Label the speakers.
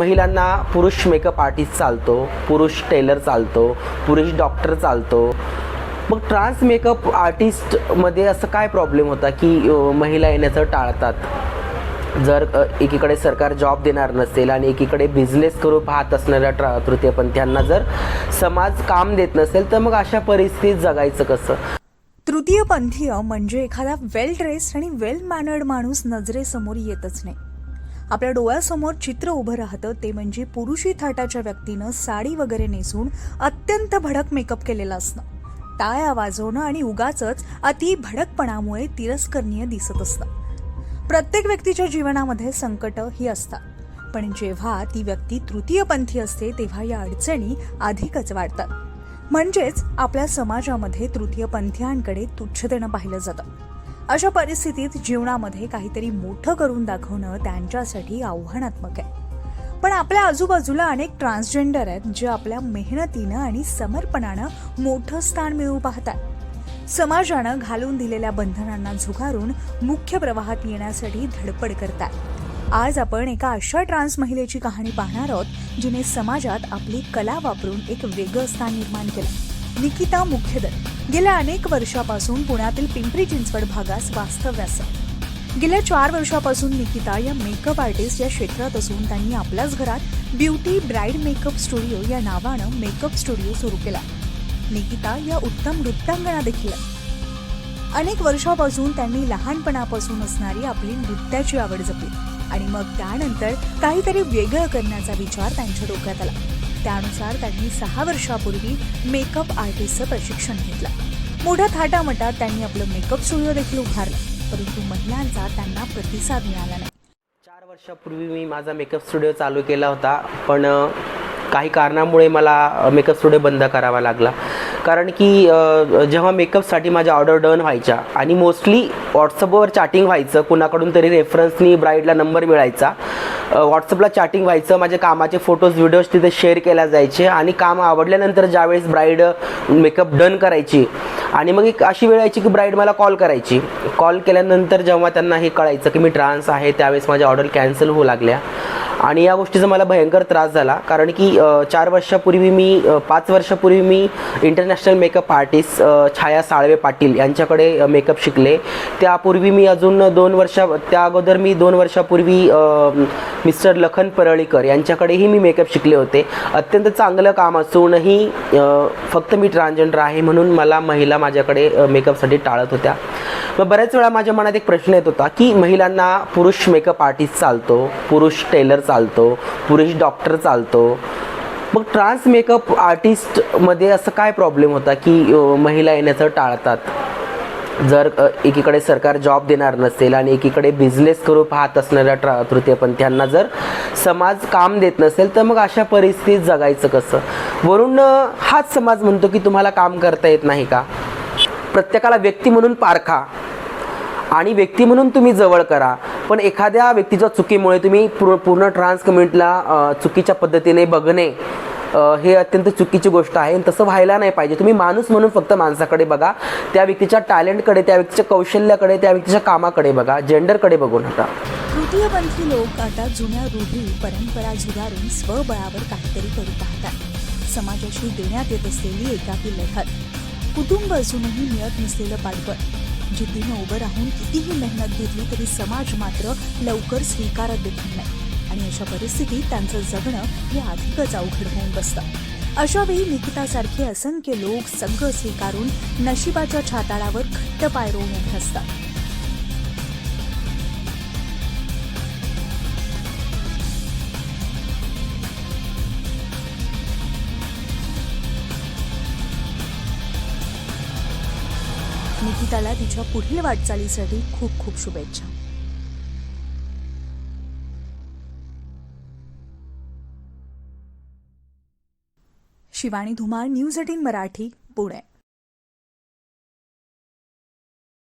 Speaker 1: महिलांना पुरुष makeup artist चालतो पुरुष टेलर चालतो पुरुष डॉक्टर चालतो. मग ट्रान्स मेकअप आर्टिस्टमध्ये असं काय प्रॉब्लेम होता की महिला येण्याचं टाळतात? जर एकीकडे सरकार जॉब देणार नसेल आणि एकीकडे बिझनेस करू पाहत असणाऱ्या ट्रा तृतीयपंथीयांना जर समाज काम देत नसेल तर मग अशा परिस्थितीत जगायचं कसं?
Speaker 2: तृतीयपंथीय म्हणजे एखादा वेल ड्रेस्ड आणि वेल मॅनर्ड माणूस नजरेसमोर येतच नाही. आपल्या डोळ्यासमोर चित्र उभं राहतं ते म्हणजे पुरुषी थाटाच्या व्यक्तीनं साडी वगैरे नेसून अत्यंत भडक मेकअप केलेला असणं टाळ्या वाजवणं आणि उगाच अति भडकपणामुळे तिरस्करणीय दिसत असतं. प्रत्येक व्यक्तीच्या जीवनामध्ये संकट ही असतात पण जेव्हा ती व्यक्ती तृतीयपंथी असते तेव्हा या अडचणी अधिकच वाढतात. म्हणजेच आपल्या समाजामध्ये तृतीयपंथीयांकडे तुच्छतेनं पाहिलं जातं. अशा परिस्थितीत जीवनामध्ये काहीतरी मोठं करून दाखवणं त्यांच्यासाठी आव्हानात्मक आहे. पण आपल्या आजूबाजूला अनेक ट्रान्सजेंडर आहेत जे आपल्या मेहनतीनं आणि समर्पणानं मोठं स्थान मिळवू पाहतात. समाजानं घालून दिलेल्या बंधनांना झुगारून मुख्य प्रवाहात येण्यासाठी धडपड करतात. आज आपण एका अशा ट्रान्स महिलेची कहाणी पाहणार आहोत जिने समाजात आपली कला वापरून एक वेगळं स्थान निर्माण केलं. निकिता मुख्यदर गेल्या अनेक वर्षापासून पुण्यातील पिंपरी चिंचवड भागास वास्तव्यास गेल्या चार वर्षापासून निकिता या मेकअप आर्टिस्ट या क्षेत्रात असून त्यांनी आपल्याच घरात ब्युटी ब्राईड मेकअप स्टुडिओ या नावानं मेकअप स्टुडिओ सुरू केला. निकिता या उत्तम नृत्यांगणा देखील अनेक वर्षापासून त्यांनी लहानपणापासून असणारी आपली नृत्याची आवड जपली. आणि मग त्यानंतर काहीतरी वेगळं करण्याचा विचार त्यांच्या डोक्यात आला. त्यानुसार त्यांनी सहा वर्षापूर्वी मेकअप आर्टिस्टचं प्रशिक्षण घेतलं. मोठ्या थाटामटात त्यांनी आपलं मेकअप स्टुडिओ देखील उभारलं परंतु महिलांचा त्यांना प्रतिसाद मिळाला नाही.
Speaker 1: चार वर्षापूर्वी मी माझा मेकअप स्टुडिओ चालू केला होता पण काही कारणामुळे मला मेकअप स्टुडिओ बंद करावा लागला. कारण की जेव्हा मेकअपसाठी माझ्या ऑर्डर डन व्हायच्या आणि मोस्टली व्हॉट्सअपवर चॅटिंग व्हायचं कुणाकडून तरी रेफरन्सनी ब्राईडला नंबर मिळायचा व्हॉट्सअपला चॅटिंग व्हायचं माझे कामाचे फोटोज व्हिडिओज तिथे शेअर केल्या जायचे आणि काम आवडल्यानंतर ज्यावेळेस ब्राईड मेकअप डन करायची आणि मग एक अशी वेळ यायची की ब्राईड मला कॉल करायची. कॉल केल्यानंतर जेव्हा त्यांना हे कळायचं की मी ट्रान्स आहे त्यावेळेस माझ्या ऑर्डर कॅन्सल होऊ लागल्या. आणि या गोष्टीचा मला भयंकर त्रास झाला. कारण की चार वर्षापूर्वी मी पाच वर्षापूर्वी मी international makeup artist Chhaya Salve Patil यांच्याकडे मेकअप शिकले. त्यापूर्वी मी अजून दोन वर्षा त्या अगोदर मी दोन वर्षापूर्वी मिस्टर लखन परळीकर यांच्याकडेही मी मेकअप शिकले होते. अत्यंत चांगलं काम असूनही फक्त मी ट्रान्सजेंडर आहे म्हणून मला महिला माझ्याकडे मेकअपसाठी टाळत होत्या. मग बऱ्याच वेळा माझ्या मनात एक प्रश्न येत होता की महिलांना पुरुष मेकअप आर्टिस्ट चालतो पुरुष टेलर चालतो पुरुष डॉक्टर चालतो. मग ट्रान्स मेकअप आर्टिस्टमध्ये असं काय प्रॉब्लेम होता की महिला येण्याचं टाळतात? जर एकीकडे सरकार जॉब देणार नसेल आणि एकीकडे बिझनेस करू पाहत असणाऱ्या ट्रा तृतीयपंथीयांना जर समाज काम देत नसेल तर मग अशा परिस्थितीत जगायचं कसं? वरून हाच समाज म्हणतो की तुम्हाला काम करता येत नाही का? प्रत्येकाला व्यक्ती म्हणून पारखा. आणि व्यक्ती म्हणून तुम्ही जवळ करा. पण एखाद्या व्यक्तीच्या चुकीमुळे तुम्ही पूर्ण पूर्ण ट्रान्स कम्युनिटीला चुकीच्या पद्धतीने बघणे हे अत्यंत चुकीची गोष्ट आहे तसं व्हायला नाही पाहिजे. तुम्ही माणूस म्हणून फक्त माणसाकडे बघा. त्या व्यक्तीच्या टॅलेंटकडे त्या व्यक्तीच्या कौशल्याकडे त्या व्यक्तीच्या कामाकडे बघा. जेंडरकडे बघू नका.
Speaker 2: तृतीयपंथी लोक आता जुन्या रूढी परंपरा झुगारून स्वबळावर काहीतरी करू पाहतात. समाजाशी देण्यात येत असलेली एकाकी लढत. कुटुंब असूनही मिळत नसलेलं पाठबळ जिद्दीनं उभं राहून कितीही मेहनत घेतली तरी समाज मात्र लवकर स्वीकारत देखील नाही. आणि अशा परिस्थितीत त्यांचं जगणं हे अधिकच अवघड होऊन बसतं. अशावेळी निकितासारखे असंख्य लोक संघ स्वीकारून नशिबाच्या छाताळावर घट्ट पाय उभे असतात. निकिताला तिच्या पुढील वाटचालीसाठी खूप खूप शुभेच्छा. Shivani Dhumal news eighteen Marathi Pune.